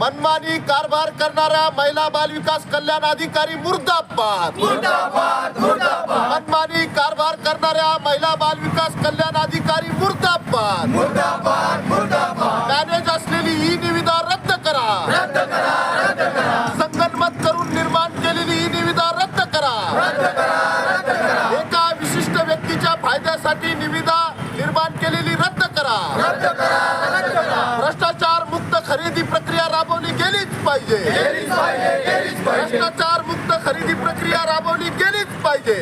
मनमानी कारभार करणाऱ्या महिला बाल विकास कल्याण अधिकारी मुर्दाबाद. मनमानी कारभार करणाऱ्या महिला बाल विकास कल्याण अधिकारी मुर्दाबाद. मॅनेज असलेली ही निविदा रद्द करा. संगनमत करून निर्माण केलेली ही निविदा रद्द करा. एका विशिष्ट व्यक्तीच्या फायद्यासाठी निविदा निर्माण केलेली रद्द करा. पाहिजे. भ्रष्टाचार मुक्त खरेदी प्रक्रिया राबवली गेलीच पाहिजे.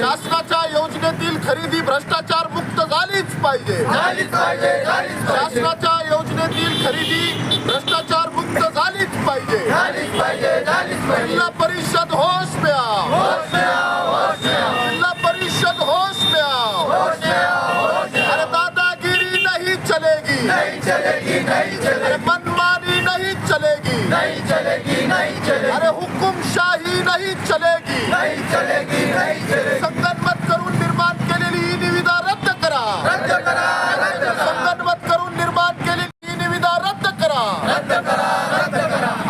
शासनाच्या योजनेतील खरेदी भ्रष्टाचार मुक्त झालीच पाहिजे. शासनाच्या योजनेतील खरेदी भ्रष्टाचार मुक्त झालीच पाहिजे. जिल्हा परिषद होश प्या जिल्हा परिषद होश प्या अरे दादागिरी नाही चलेगी. अरे मनमानी नहीं चलेगी अरे हुकुमशाही नहीं चलेगी। संगनमत करून निर्माण केलेली ही निविदा रद्द करा। संगनमत करून निर्माण केलेली ही निविदा रद्द करा।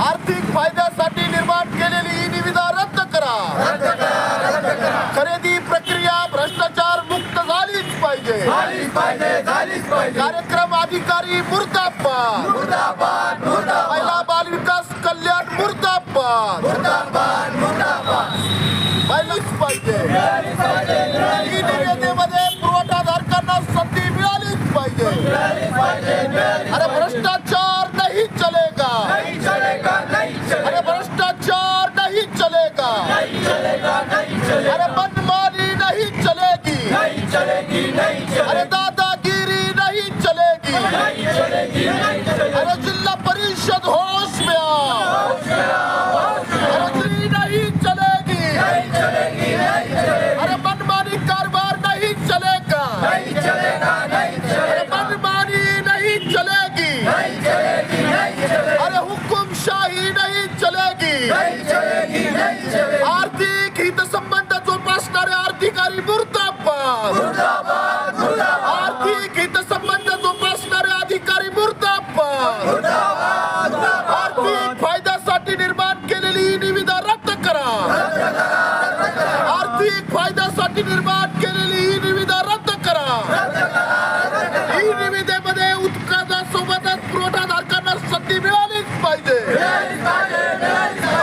आर्थिक फायद्यासाठी निर्माण केलेली ही निविदा रद्द करा। खरेदी प्रक्रिया भ्रष्टाचार मुक्त झालीच पाहिजे। कार्यक्रम अधिकारी मुर्दाबाद। विकास कल्याण मुर्दाबाद. महिलाच पाहिजे. ही निविदेमध्ये पुरवठाधारकांना संधी मिळालीच पाहिजे. अरे भ्रष्टाचार नाही चलेगा. आर्थिक फायद्यासाठी निर्माण केलेली ही निविदा रद्द करा. ही निविदेमध्ये उत्पादनासोबतच पुरवठाधारकांना संधी मिळालीच पाहिजे.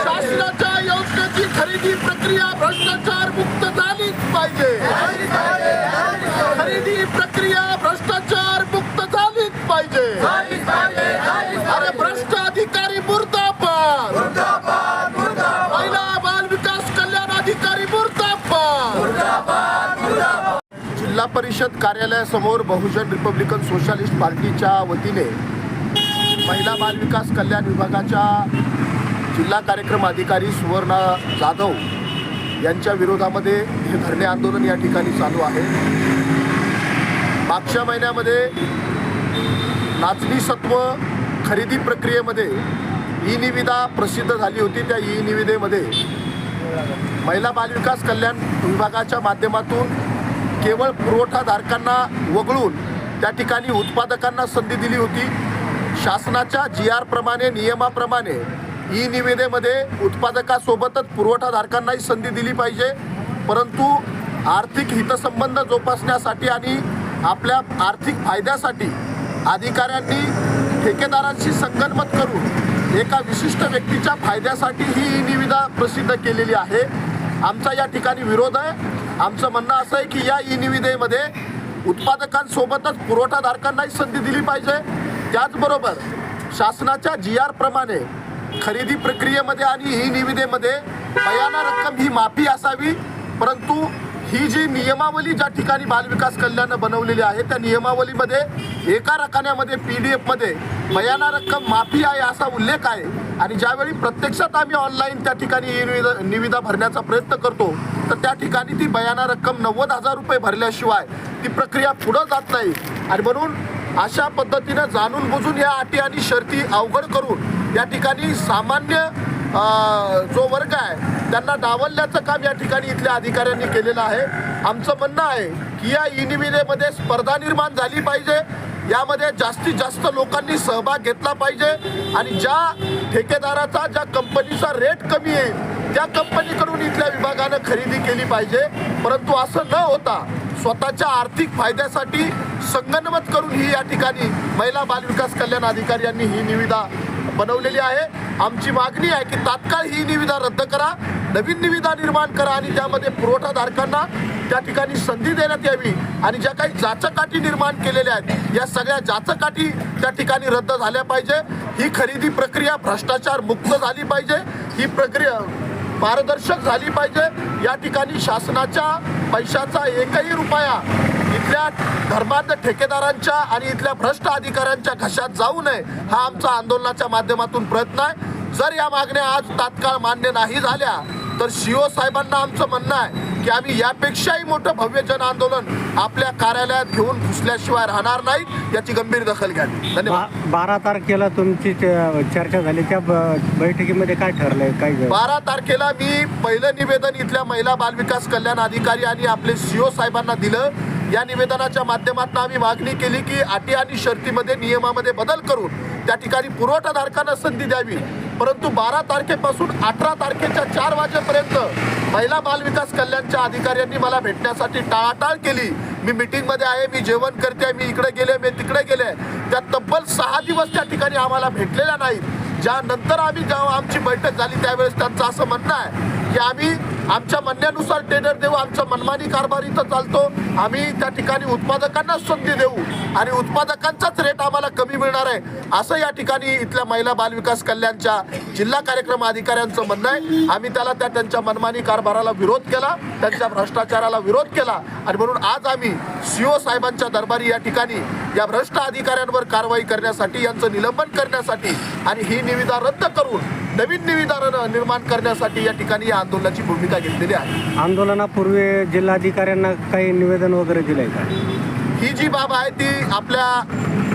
शासनाच्या योजनेची खरेदी प्रक्रिया भ्रष्टाचार मुक्त झालीच पाहिजे. खरेदी प्रक्रिया भ्रष्टाचार मुक्त झालीच पाहिजे. जिल्हा परिषद कार्यालयासमोर बहुजन रिपब्लिकन सोशलिस्ट पार्टीच्या वतीने महिला बालविकास कल्याण विभागाच्या जिल्हा कार्यक्रम अधिकारी सुवर्णा जाधव यांच्या विरोधामध्ये हे धरणे आंदोलन या ठिकाणी चालू आहे. मागच्या महिन्यामध्ये नाचणी सत्व खरेदी प्रक्रियेमध्ये ई निविदा प्रसिद्ध झाली होती. त्या ई निविदेमध्ये महिला बालविकास कल्याण विभागाच्या माध्यमातून केवळ पुरवठाधारकांना वगळून त्या ठिकाणी उत्पादकांना संधी दिली होती. शासनाच्या जी आर प्रमाणे नियमाप्रमाणे ई निविदेमध्ये उत्पादकासोबतच पुरवठाधारकांनाही संधी दिली पाहिजे. परंतु आर्थिक हितसंबंध जोपासण्यासाठी आणि आपल्या आर्थिक फायद्यासाठी अधिकाऱ्यांनी ठेकेदारांशी संगनमत करून एका विशिष्ट व्यक्तीच्या फायद्यासाठी ही ई निविदा प्रसिद्ध केलेली आहे. आमचा या ठिकाणी विरोध आहे. आमचं म्हणणं असं आहे की या ई निविदेमध्ये उत्पादकांसोबतच पुरवठाधारकांनाही संधी दिली पाहिजे. त्याचबरोबर शासनाच्या जी आर प्रमाणे खरेदी प्रक्रियेमध्ये आणि ही निविदेमध्ये बयाना रक्कम ही माफी असावी. परंतु ही जी नियमावली ज्या ठिकाणी बालविकास कल्याणनं बनवलेली आहे त्या नियमावलीमध्ये एका रकान्यामध्ये पी डी एफमध्ये मयाना रक्कम माफी आहे असा उल्लेख आहे. आणि ज्यावेळी प्रत्यक्षात आम्ही ऑनलाईन त्या ठिकाणी निविदा निविदा भरण्याचा प्रयत्न करतो तर त्या ठिकाणी ती बयाना रक्कम नव्वद हजार रुपये भरल्याशिवाय ती प्रक्रिया पुढं जात नाही. आणि म्हणून अशा पद्धतीनं जाणून बुजून या अटी आणि शर्ती अवघड करून या ठिकाणी सामान्य जो वर्ग आहे त्यांना डावलण्याचं काम या ठिकाणी इथल्या अधिकाऱ्यांनी केलेलं आहे. आमचं म्हणणं आहे की या ई निविदेमध्ये स्पर्धा निर्माण झाली पाहिजे. यामध्ये जास्तीत जास्त लोकांनी सहभाग घेतला पाहिजे. आणि ज्या ठेकेदाराचा ज्या कंपनीचा रेट कमी आहे त्या कंपनीकडून इथल्या विभागानं खरेदी केली पाहिजे. परंतु असं न होता स्वतःच्या आर्थिक फायद्यासाठी संगनमत करून ही या ठिकाणी महिला बालविकास कल्याण अधिकारी यांनी ही निविदा बनवलेली आहे. आमची मागणी आहे की तात्काळ ही निविदा रद्द करा नवीन निविदा निर्माण करा आणि त्यामध्ये पुरवठाधारकांना त्या ठिकाणी संधी देण्यात यावी आणि ज्या काही जाचकाठी निर्माण केलेल्या आहेत या सगळ्या जाचकाठी त्या ठिकाणी रद्द झाल्या पाहिजे. ही खरेदी प्रक्रिया भ्रष्टाचार मुक्त झाली पाहिजे. ही प्रक्रिया पारदर्शक झाली पाहिजे. या ठिकाणी शासनाच्या पैशाचा एकही रुपया इथल्या धर्मांध ठेकेदारांच्या आणि इथल्या भ्रष्ट अधिकाऱ्यांच्या घशात जाऊ नये हा आमचा आंदोलनाच्या माध्यमातून प्रयत्न आहे. जर या मागण्या आज तात्काळ मान्य नाही झाल्या तर शिओ साहेबांना आमचं म्हणणं आहे की आम्ही यापेक्षाही मोठं भव्य जन आंदोलन आपल्या कार्यालयात घेऊन घुसल्याशिवाय राहणार नाहीत याची गंभीर दखल घ्यावी. धन्यवाद. बारा तारखेला तुमची चर्चा झाली. त्या बैठकीमध्ये काय ठरलंय? काय? बारा तारखेला मी पहिलं निवेदन इथल्या महिला बालविकास कल्याण अधिकारी आणि आपले सीओ साहेबांना दिलं. या निवेदनाच्या माध्यमातून आम्ही मागणी केली की अटी आणि शर्तीमध्ये नियमामध्ये बदल करून त्या ठिकाणी पुरवठाधारकांना संधी द्यावी. परंतु बारा तारखेपासून अठरा तारखेच्या चार वाजेपर्यंत महिला बालविकास कल्याणच्या अधिकाऱ्यांनी मला भेटण्यासाठी टाळाटाळ केली. मी मिटिंगमध्ये आहे मी जेवण करते मी इकडे गेले मी तिकडे गेले. त्या तब्बल सहा दिवस त्या ठिकाणी आम्हाला भेटलेल्या नाहीत. ज्यानंतर आम्ही जेव्हा आमची बैठक झाली त्यावेळेस त्यांचं असं म्हणणं आहे की आम्ही आमच्या म्हणण्यानुसार टेंडर देऊ आमचा मनमानी कारभार इथं चालतो. आम्ही त्या ठिकाणी उत्पादकांनाच संधी देऊ आणि उत्पादकांचाच रेट आम्हाला कमी मिळणार आहे. असं या ठिकाणी इथल्या महिला बालविकास कल्याणच्या जिल्हा कार्यक्रम अधिकाऱ्यांचं म्हणणं आहे. आम्ही त्याला त्या त्यांच्या मनमानी कारभाराला विरोध केला त्यांच्या भ्रष्टाचाराला विरोध केला आणि म्हणून आज आम्ही सीओ साहेबांच्या दरबारी या ठिकाणी या भ्रष्ट अधिकाऱ्यांवर कारवाई करण्यासाठी यांचं निलंबन करण्यासाठी आणि ही निविदा रद्द करून नवीन निविदा निर्माण करण्यासाठी या ठिकाणी या आंदोलनाची भूमिका घेतलेली आहे. आंदोलनापूर्वी जिल्हाधिकाऱ्यांना काही निवेदन वगैरे दिलंय का? ही जी बाब आहे ती आपल्या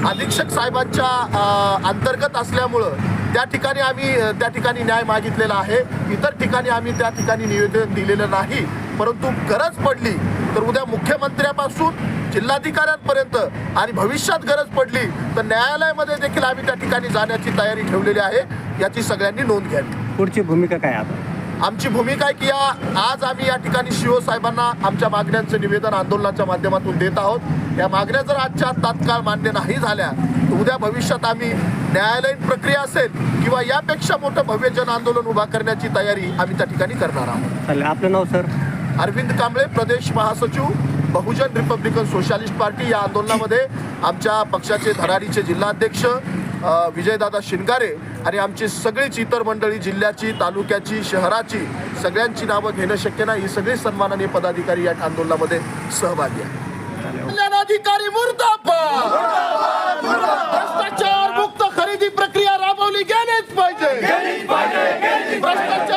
अधीक्षक साहेबांच्या अ, अंतर्गत असल्यामुळं त्या ठिकाणी आम्ही अ, त्या ठिकाणी न्याय मागितलेला आहे. इतर ठिकाणी आम्ही त्या ठिकाणी निवेदन दिलेलं नाही. परंतु गरज पडली तर उद्या मुख्यमंत्र्यापासून जिल्हाधिकाऱ्यांपर्यंत आणि भविष्यात गरज पडली तर न्यायालयामध्ये देखील आम्ही त्या ठिकाणी जाण्याची तयारी ठेवलेली आहे. याची सगळ्यांनी नोंद घ्यावी. पुढची भूमिका काय आता? आमची भूमिका आहे की या आज आम्ही या ठिकाणी शिव साहेबांना आमच्या मागण्यांचं निवेदन आंदोलनाच्या माध्यमातून देत आहोत. या मागण्या जर आजच्या आज तात्काळ मान्य नाही झाल्या तर उद्या भविष्यात आम्ही न्यायालयीन प्रक्रिया असेल किंवा यापेक्षा मोठं भव्य जन आंदोलन उभा करण्याची तयारी आम्ही त्या ठिकाणी करणार आहोत. चालेल. आपलं नाव सर? अरविंद कांबळे प्रदेश महासचिव बहुजन रिपब्लिकन सोशलिस्ट पार्टी या आंदोलनामध्ये आमच्या पक्षाचे धरारीचे जिल्हाध्यक्ष विजयदादा शिनगारे आणि आमची सगळीच इतर मंडळी जिल्ह्याची तालुक्याची शहराची सगळ्यांची नावं घेणं शक्य नाही. ही सगळी सन्माननीय पदाधिकारी या आंदोलनामध्ये सहभागी आहे कल्याणाधिकारी भ्रष्टाचार मुक्त खरेदी प्रक्रिया राबवली गेलीच पाहिजे! भ्रष्टाचार